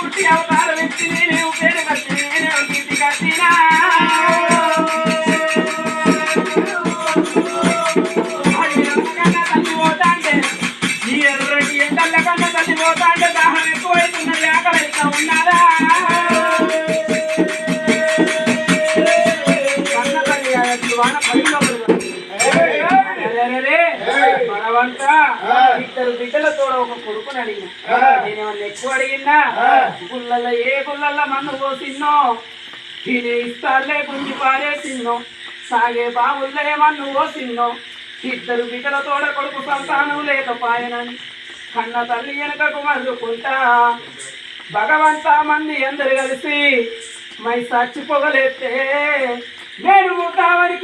పుట్టి అవతారం ఎత్తి నేను పేరు కట్టి నేను కీర్తి కట్టినా. అది మనవంట ఇద్దరు బిడ్డలతో ఒక కొడుకుని అడిగిన. నేనేమన్నా ఎక్కువ అడిగినా గుళ్ళల్లో ఏ గుళ్ళల్లో మన్ను పోసిన్నో తిని ఇస్తాలే గుంజి పారేసిన్నో సాగే బావుల్లో మన్ను పోసిన్నో ఇద్దరు బిడ్డలతోడ కొడుకు సంతానం లేకపాయనని కన్న తల్లి వెనకకు మరుకుంటా భగవంతా మంది అందరు కలిసి మై చచ్చిపోగలేస్తే నేను నడంపి